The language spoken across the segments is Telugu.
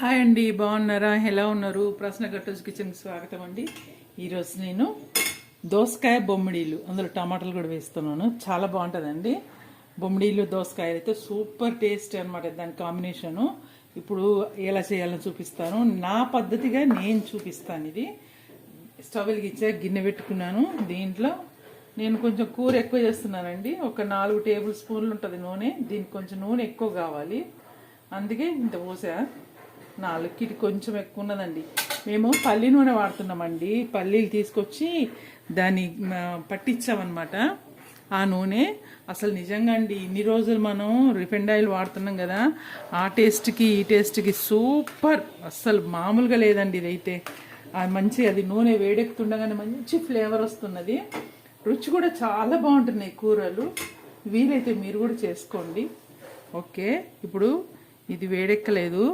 హాయ్ అండి బాగున్నారా? ఎలా ఉన్నారు? ప్రశ్న కట్టోజ్ కిచెన్కి స్వాగతం అండి. ఈరోజు నేను దోసకాయ బొమ్మిడీలు అందులో టమాటాలు కూడా వేస్తున్నాను. చాలా బాగుంటుందండి. బొమ్మిడీలు దోసకాయలు అయితే సూపర్ టేస్ట్ అనమాట దాని కాంబినేషను. ఇప్పుడు ఎలా చేయాలని చూపిస్తాను. నా పద్ధతిగా నేను చూపిస్తాను ఇది. స్టవ్ వెలిగించా గిన్నె పెట్టుకున్నాను. దీంట్లో నేను కొంచెం కూర ఎక్కువ చేస్తున్నానండి. ఒక నాలుగు టేబుల్ స్పూన్లు ఉంటుంది నూనె. దీనికి కొంచెం నూనె ఎక్కువ కావాలి. అందుకే ఇంత పోసా. నాలుగుకి ఇది కొంచెం ఎక్కువ ఉన్నదండి మేము పల్లి నూనె వాడుతున్నామండి. పల్లీలు తీసుకొచ్చి దాన్ని పట్టించామన్నమాట. ఆ నూనె అసలు నిజంగా అండి ఇన్ని రోజులు మనం రిఫైండ్ ఆయిల్ వాడుతున్నాం కదా ఆ టేస్ట్కి ఈ టేస్ట్కి సూపర్. అస్సలు మామూలుగా లేదండి ఇదైతే. మంచి అది నూనె వేడెక్కుతుండగానే మంచి ఫ్లేవర్ వస్తున్నది. రుచి కూడా చాలా బాగుంటున్నాయి కూరలు. వీలైతే మీరు కూడా చేసుకోండి. ఓకే ఇప్పుడు ఇది వేడెక్కలేదు.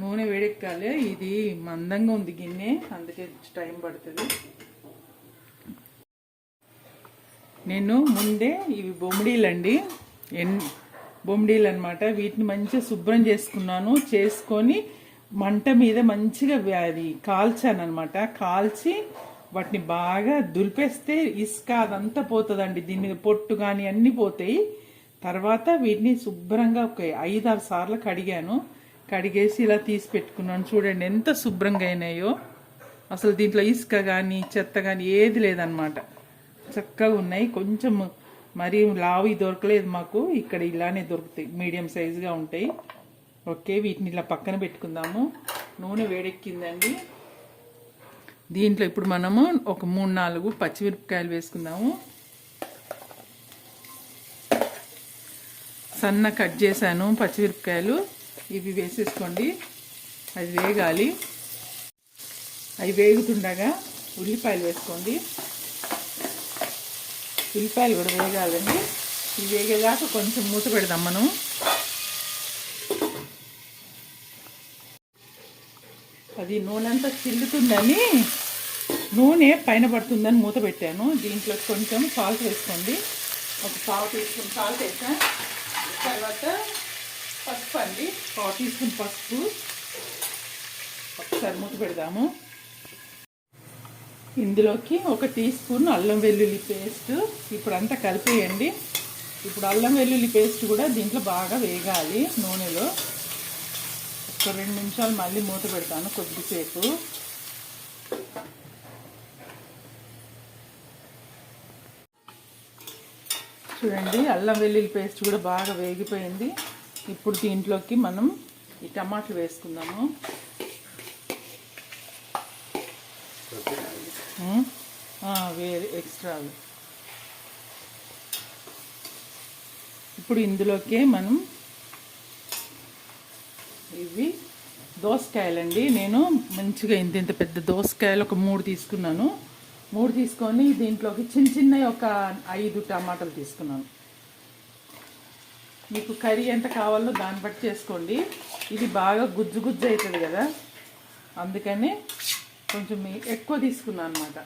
నూనె వేడెక్కాలి. ఇది మందంగా ఉంది గిన్నె. అందుకే టైం పడుతుంది. నేను ముందే ఇవి బొమ్మిడీలండి. ఎన్ బొమ్మిడీలు అనమాట వీటిని మంచిగా శుభ్రం చేసుకున్నాను. చేసుకొని మంట మీద మంచిగా అది కాల్చాను అనమాట కాల్చి వాటిని బాగా దులిపేస్తే ఇసుక అదంతా పోతుందండి. దీని మీద పొట్టు కానీ అన్నీ పోతాయి. తర్వాత వీటిని శుభ్రంగా ఒక ఐదారు సార్లు కడిగాను. కడిగేసి ఇలా తీసి పెట్టుకున్నాను. చూడండి ఎంత శుభ్రంగా అయినాయో. అసలు దీంట్లో ఇసుక కానీ చెత్త కానీ ఏది లేదనమాట చక్కగా ఉన్నాయి. కొంచెం మరీ లావి దొరకలేదు మాకు. ఇక్కడ ఇలానే దొరుకుతాయి. మీడియం సైజుగా ఉంటాయి. ఓకే వీటిని ఇలా పక్కన పెట్టుకుందాము. నూనె వేడెక్కిందండి. దీంట్లో ఇప్పుడు మనము ఒక మూడు నాలుగు పచ్చిమిరపకాయలు వేసుకుందాము. సన్న కట్ చేశాను పచ్చిమిరపకాయలు. ఇవి వేసేసుకోండి. అది వేగాలి. అవి వేగుతుండగా ఉల్లిపాయలు వేసుకోండి. ఉల్లిపాయలు కూడా వేగాలండి. ఇవి వేగేదాకా కొంచెం మూత పెడదాం మనం. అది నూనె అంతా చిల్లుతుందని నూనె పైన పడుతుందని మూత పెట్టాను. దీంట్లో కొంచెం సాల్ట్ వేసుకోండి. ఒక పావు తీసుకుని సాల్ట్ వేసా తర్వాత పసుపు అండి. పావు టీ స్పూన్ పసుపు. ఒకసారి మూత పెడదాము. ఇందులోకి ఒక టీ స్పూన్ అల్లం వెల్లుల్లి పేస్ట్. ఇప్పుడు అంతా కలిపేయండి. ఇప్పుడు అల్లం వెల్లుల్లి పేస్ట్ కూడా దీంట్లో బాగా వేగాలి నూనెలో. ఒక రెండు నిమిషాలు మళ్ళీ మూత పెడతాను కొద్దిసేపు. చూడండి అల్లం వెల్లుల్లి పేస్ట్ కూడా బాగా వేగిపోయింది. ఇప్పుడు దీంట్లోకి మనం ఈ టమాటాలు వేసుకుందాము. వేరే ఎక్స్ట్రా ఇప్పుడు ఇందులోకే మనం ఇవి దోసకాయలండి. నేను మంచిగా ఇంత ఇంత పెద్ద దోసకాయలు ఒక మూడు తీసుకున్నాను. మూడు తీసుకొని దీంట్లోకి చిన్న చిన్నవి ఒక ఐదు టమాటాలు తీసుకున్నాను. మీకు కర్రీ ఎంత కావాలో దాన్ని బట్టి చేసుకోండి. ఇది బాగా గుజ్జు గుజ్జు అవుతుంది కదా. అందుకని కొంచెం ఎక్కువ తీసుకున్నాను అనమాట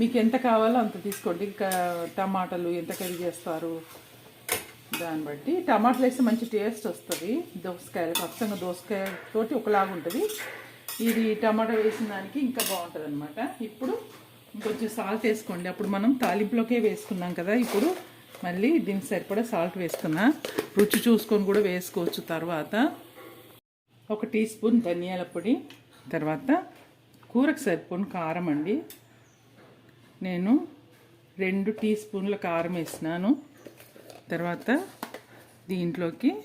మీకు ఎంత కావాలో అంత తీసుకోండి. టమాటాలు ఎంత కర్రీ చేస్తారు దాన్ని బట్టి. టమాటాలు వేస్తే మంచి టేస్ట్ వస్తుంది. దోసకాయలు ఖచ్చితంగా దోసకాయ తోటి ఒకలాగా ఉంటుంది. ఇది టమాటా వేసిన దానికి ఇంకా బాగుంటుంది అనమాట ఇప్పుడు ఇంకొంచెం సాల్ట్ వేసుకోండి. అప్పుడు మనం తాలింపులోకే వేసుకున్నాం కదా. ఇప్పుడు మళ్ళీ దీనికి సరిపడా సాల్ట్ వేసుకున్నా రుచి చూసుకొని కూడా వేసుకోవచ్చు తర్వాత. ఒక టీ స్పూన్ ధనియాల పొడి తర్వాత కూరకు సరిపోను కారం అండి. నేను రెండు టీ స్పూన్ల కారం వేసినాను. తర్వాత దీంట్లోకి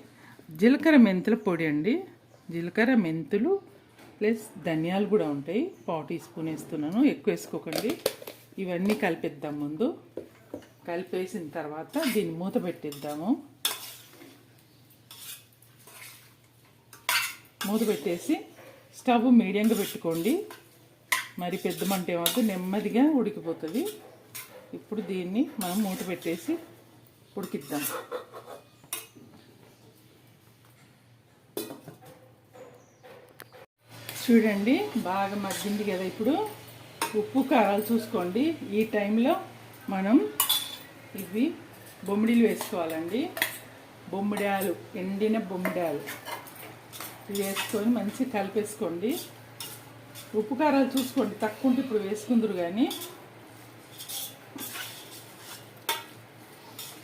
జీలకర్ర మెంతుల పొడి అండి. జీలకర్ర మెంతులు ప్లస్ ధనియాలు కూడా ఉంటాయి. పావు టీ స్పూన్ వేస్తున్నాను. ఎక్కువ వేసుకోకండి. ఇవన్నీ కలిపేద్దాం ముందు. కలిపేసిన తర్వాత దీన్ని మూత పెట్టిద్దాము. మూత పెట్టేసి స్టవ్ మీడియంగా పెట్టుకోండి. మరి పెద్ద మంట ఏమవుతుంది నెమ్మదిగా ఉడికిపోతుంది. ఇప్పుడు దీన్ని మనం మూత పెట్టేసి ఉడికిద్దాం. చూడండి బాగా మగ్గింది కదా ఇప్పుడు. ఉప్పు కారాలు చూసుకోండి. ఈ టైంలో మనం ఇవి బొమ్మిడిలు వేసుకోవాలండి. బొమ్మిడాలు ఎండిన బొమ్మిడాలు. ఇవి వేసుకొని మంచిగా కలిపేసుకోండి. ఉప్పు కారాలు చూసుకోండి తక్కువ ఉంటే ఇప్పుడు వేసుకుందరు కానీ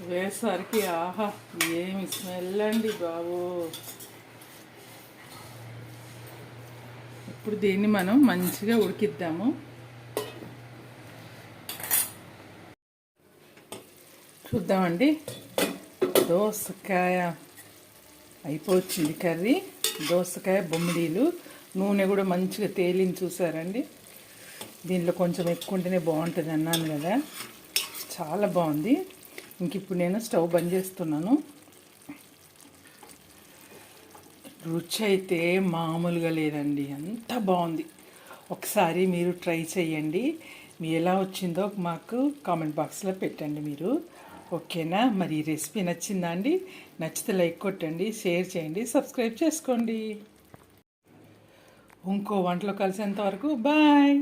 వేసరికి ఆహా ఏమి స్మెల్ అండి బాబు. ఇప్పుడు దీన్ని మనం మంచిగా ఉడికిద్దాము. చూద్దామండి. దోసకాయ అయిపోయింది కర్రీ. దోసకాయ బొమ్మిడీలు. నూనె కూడా మంచిగా తేలింది చూసారండి. దీంట్లో కొంచెం ఎక్కువ ఉంటేనే బాగుంటుంది అన్నాను కదా. చాలా బాగుంది. ఇంక ఇప్పుడు నేను స్టవ్ బంద్ చేస్తున్నాను. రుచి అయితే మామూలుగా లేదండి. అంత బాగుంది. ఒకసారి మీరు ట్రై చేయండి. మీ ఎలా వచ్చిందో మాకు కామెంట్ బాక్స్లో పెట్టండి మీరు. ఓకేనా? మరి ఈ రెసిపీ నచ్చిందా అండి? నచ్చితే లైక్ కొట్టండి షేర్ చేయండి సబ్స్క్రైబ్ చేసుకోండి. ఇంకో వంటలో కలిసేంత వరకు బాయ్!